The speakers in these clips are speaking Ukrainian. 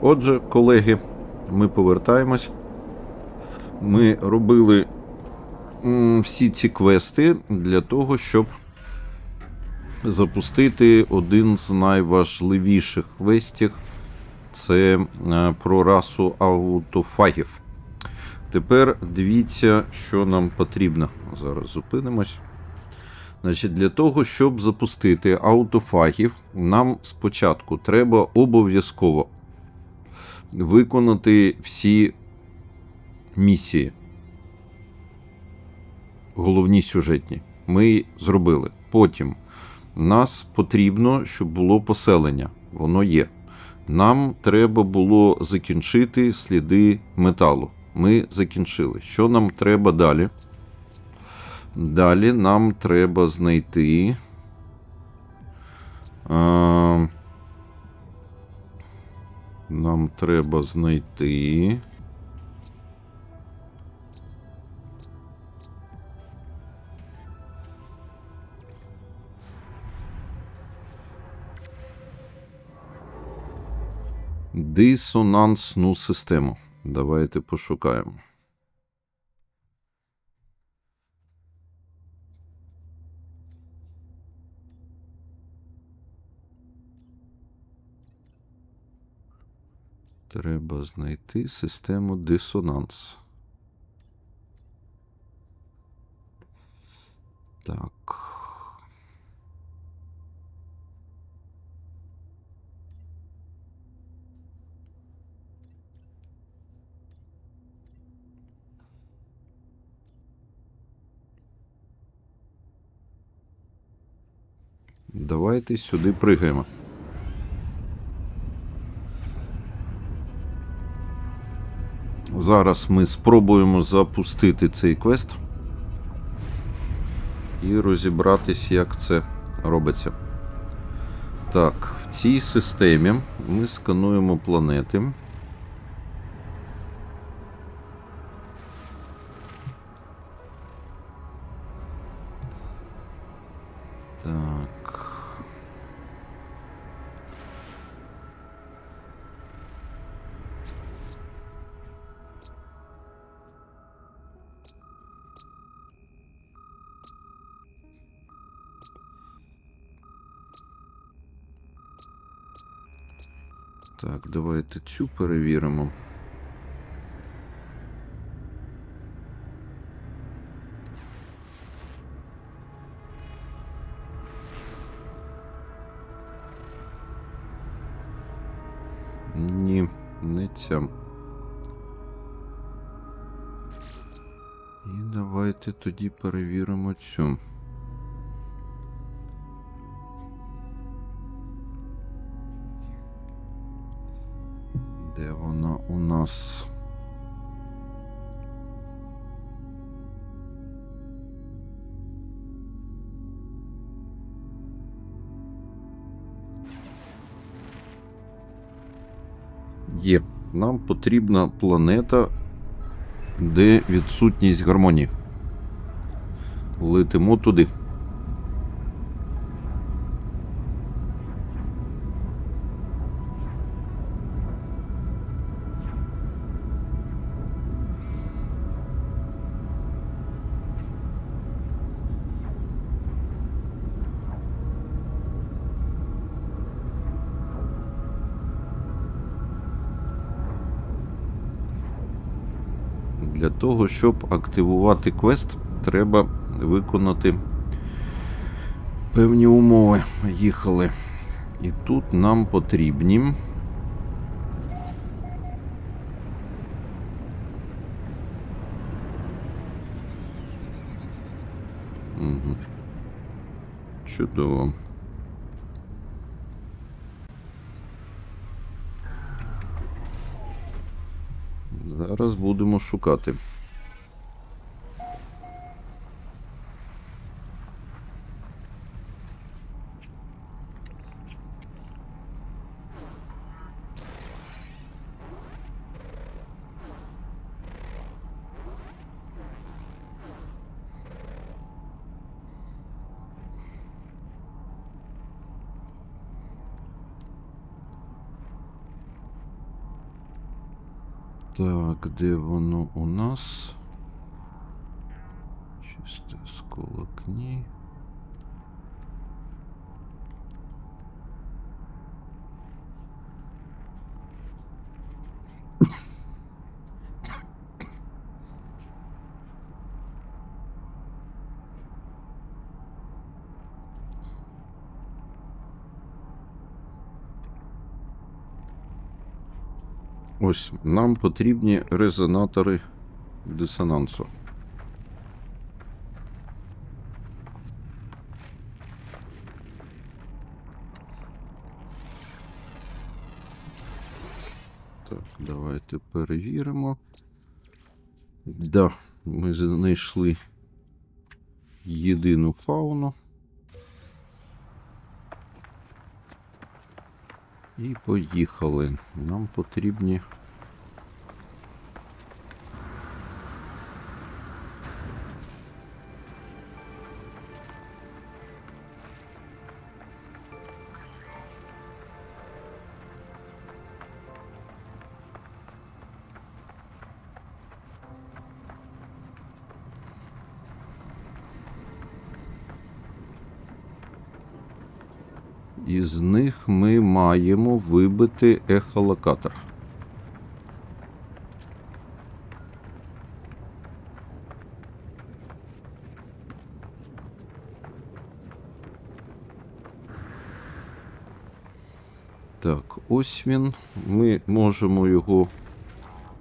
Отже, колеги, ми повертаємось. Ми робили всі ці квести для того, щоб запустити один з найважливіших квестів. Це е, про расу аутофагів. Тепер дивіться, що нам потрібно. Зараз зупинимось. Значить, для того, щоб запустити аутофагів, нам спочатку треба обов'язково виконати всі місії. Головні сюжетні. Ми зробили. Потім нас потрібно, щоб було поселення. Воно є. Нам треба було закінчити сліди металу. Ми закінчили. Що нам треба далі? Далі нам треба знайти. А, нам треба знайти. Дисонансну систему. Давайте пошукаємо. Треба знайти систему дисонанс. Так. Давайте сюди пригаємо. Зараз ми спробуємо запустити цей квест і розібратись, як це робиться. Так, в цій системі ми скануємо планети. Так, давайте цю перевіримо. Ні, не ця. І давайте тоді перевіримо цю. Де вона у нас? Є. Нам потрібна планета, де відсутність гармонії. Летимо туди. Для того, щоб активувати квест, треба виконати певні умови. Їхали. І тут нам потрібні. Угу. Чудово. Зараз будемо шукати. Де воно у нас? Чисте сколок, ні. Ось нам потрібні резонатори дисонансу. Так, давайте перевіримо. Да, ми знайшли єдину фауну. І поїхали. Нам потрібні. Із них ми маємо вибити ехолокатор. Так, ось він. Ми можемо його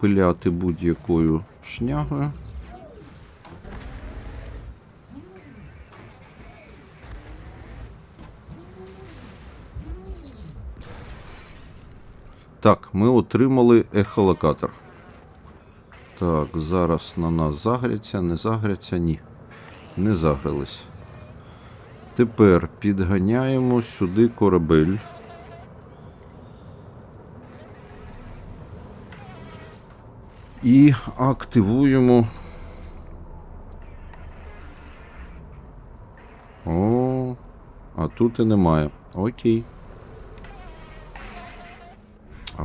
пиляти будь-якою шнягою. Так, ми отримали ехолокатор. Так, зараз на нас загряться, не загряться, ні. Не загрались. Тепер підганяємо сюди корабель. І активуємо. О, а тут і немає. Окей.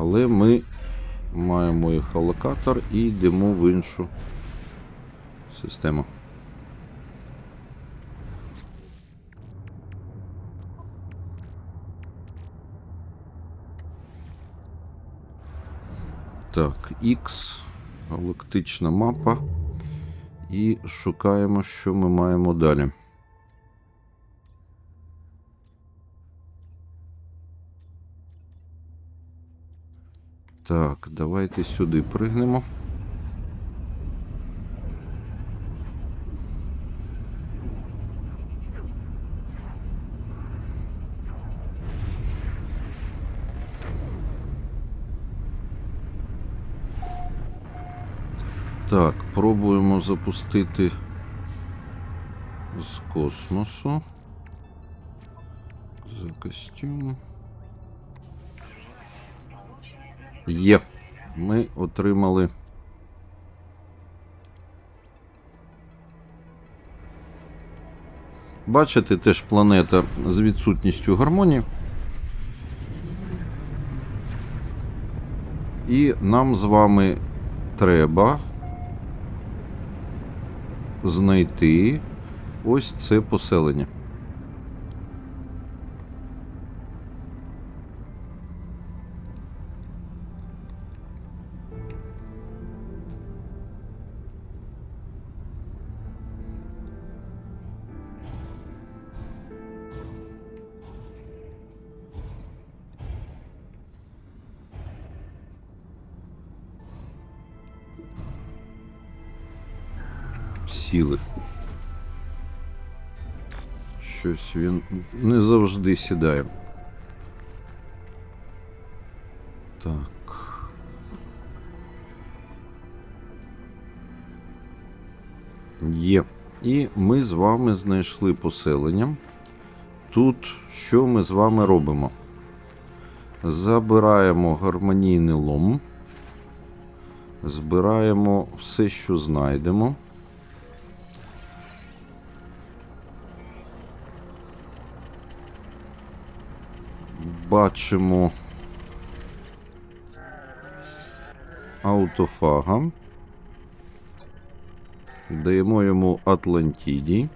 Але ми маємо ехолокатор і йдемо в іншу систему. Так, X, галактична мапа. І шукаємо, що ми маємо далі. Так, давайте сюди пригнемо. Так, пробуємо запустити з космосу. За костюм. Є. Ми отримали. Бачите, теж планета з відсутністю гармонії. І нам з вами треба знайти ось це поселення. Сіли. Щось він не завжди сідає. Так. Є. І ми з вами знайшли поселення. Тут що ми з вами робимо? Забираємо гармонійний лом. Збираємо все, що знайдемо. Бачимо. аутофага. Даємо йому Атлантіді.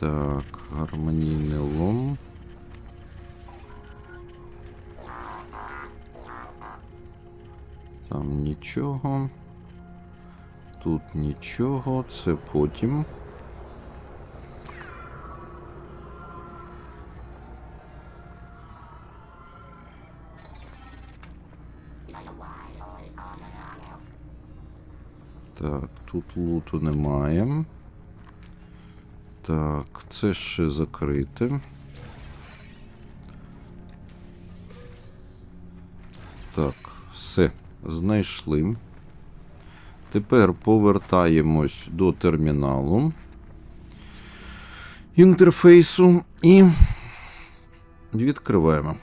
Так, гармонійний лом. Там нічого. Тут нічого, це потім. Тут луту немає. Так, це ще закрите. Так, все, знайшли. Тепер повертаємось до терміналу інтерфейсу і відкриваємо.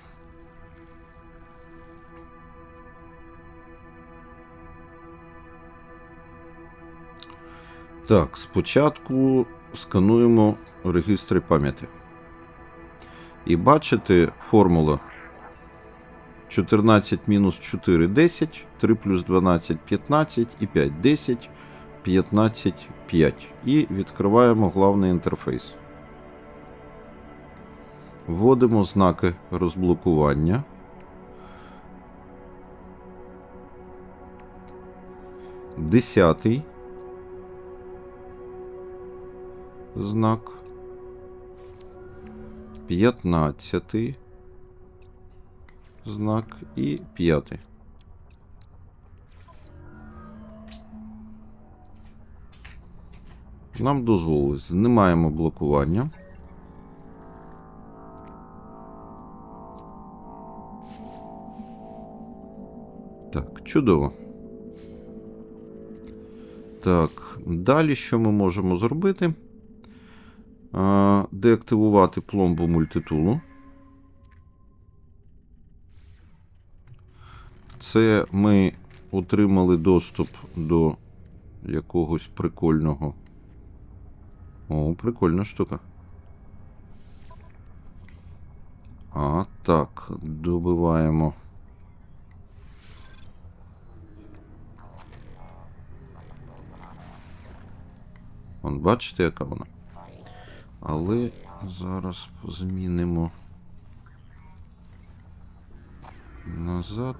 Так, спочатку скануємо регістри пам'яті. І бачите формула 14 мінус 4 10, 3 плюс 12 15 і 5 10, 15 5. І відкриваємо главний інтерфейс. Вводимо знаки розблокування. Десятий знак. П'ятнадцятий знак і п'ятий. Нам дозволили. Знімаємо блокування. Так, чудово. Так, далі що ми можемо зробити? Деактивувати пломбу мультитулу. Це ми отримали доступ до якогось прикольного. О, прикольна штука. А, так, добиваємо. Вон, бачите, яка вона? Але зараз змінимо назад.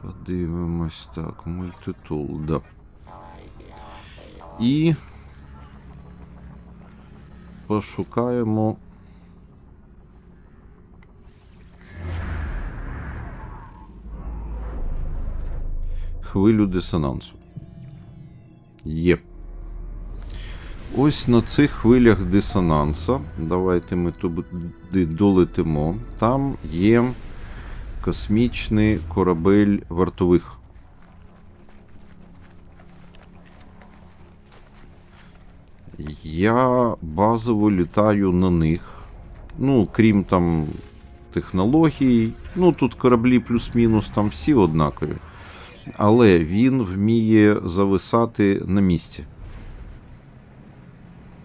Подивимось так, мультитул, да. І пошукаємо. Хвилю дисонансу. Є. Ось на цих хвилях дисонанса. Давайте ми туди долетимо. Там є космічний корабель вартових. Я базово літаю на них. Ну, крім там технологій. Ну, тут кораблі плюс-мінус там всі однакові. Але він вміє зависати на місці.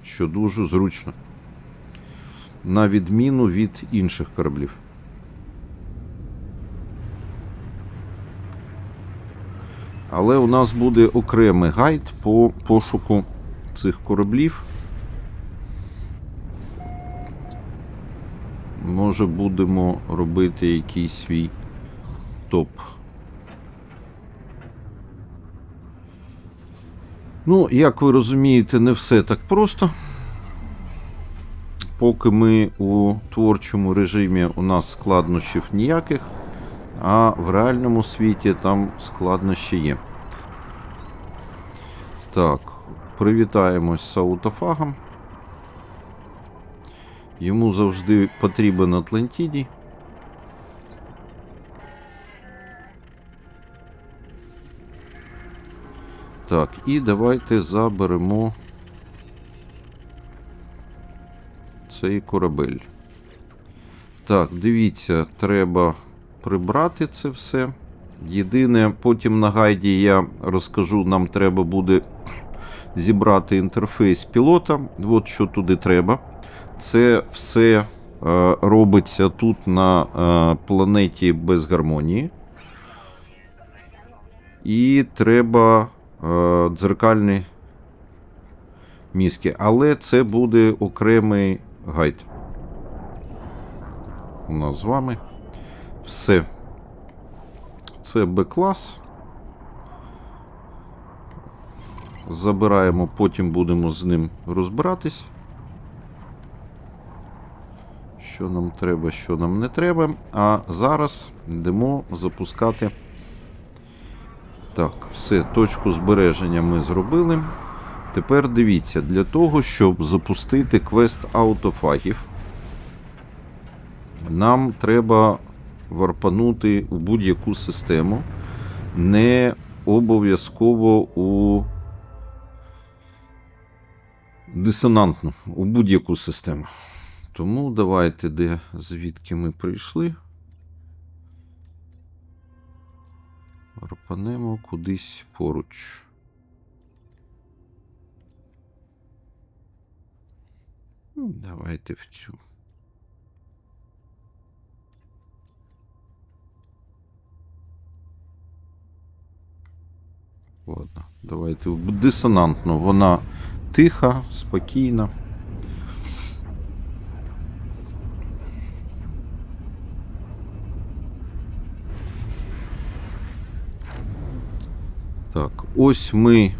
Що дуже зручно. На відміну від інших кораблів. Але у нас буде окремий гайд по пошуку цих кораблів. Може, будемо робити якийсь свій топ. Ну, як ви розумієте, не все так просто. Поки ми у творчому режимі у нас складнощів ніяких, а в реальному світі там складнощі є. Так, привітаємось з аутофагом. Йому завжди потрібен Атлантідій. Так, і давайте заберемо цей корабель. Так, дивіться, треба прибрати це все. Єдине, потім на гайді я розкажу, нам треба буде зібрати інтерфейс пілота. От що туди треба. Це все е, робиться тут на е, планеті без гармонії. І треба дзеркальні мізки. Але це буде окремий гайд. У нас з вами. Все. Це Б-клас. Забираємо, потім будемо з ним розбиратись. Що нам треба, що нам не треба. А зараз йдемо запускати. Так, все, точку збереження ми зробили. Тепер дивіться, для того, щоб запустити квест аутофагів, нам треба варпанути у будь-яку систему, не обов'язково у дисонантну, у будь-яку систему. Тому давайте, де звідки ми прийшли. Варпанемо кудись поруч. Ну, Давайте в цю. Ладно, давайте в дисонантну. Вона тиха, спокійна. Так, ось ми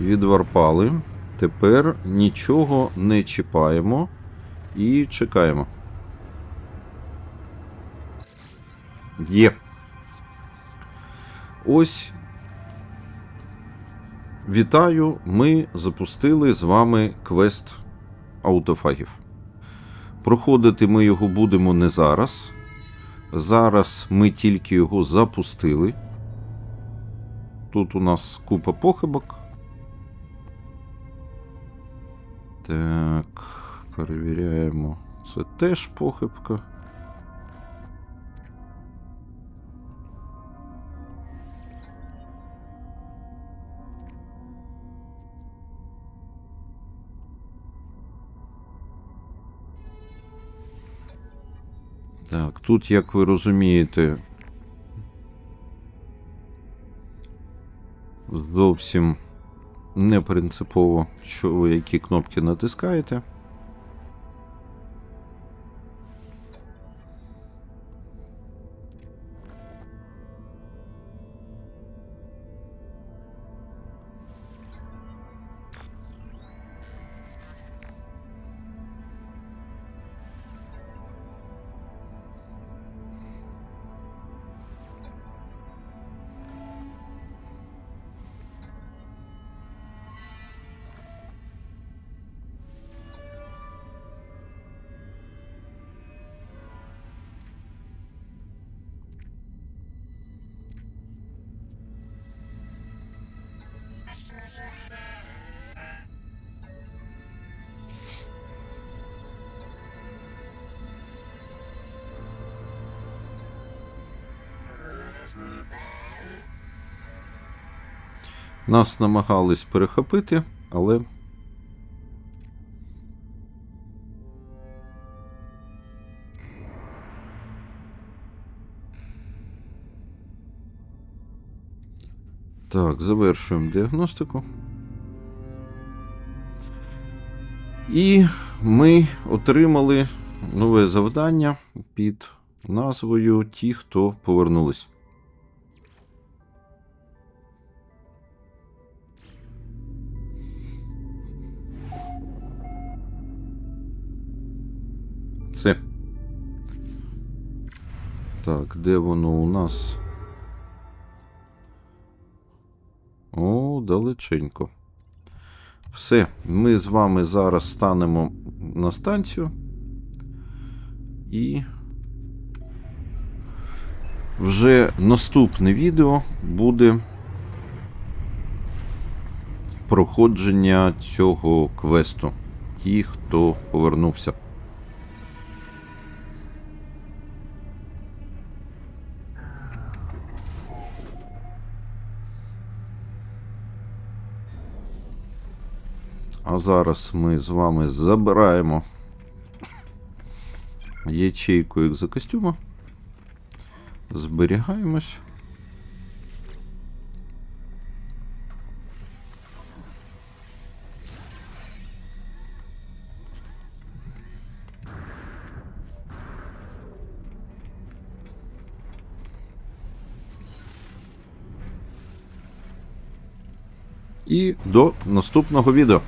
відварпали. Тепер нічого не чіпаємо і чекаємо. Є. Ось. Вітаю! Ми запустили з вами квест аутофагів. Проходити ми його будемо не зараз. Зараз ми тільки його запустили. Тут у нас купа похибок. Так, перевіряємо. Це теж похибка. Так, тут, як ви розумієте, зовсім не принципово, що ви які кнопки натискаєте. Нас намагались перехопити, але. Так, завершуємо діагностику. І ми отримали нове завдання під назвою Ті, хто повернулись. Це. Так, де воно у нас? О, далеченько. Все, ми з вами зараз станемо на станцію. І вже наступне відео буде проходження цього квесту. Ті, хто повернувся. А зараз ми з вами забираємо ячейку екзокостюма. Зберігаємось. І до наступного відео.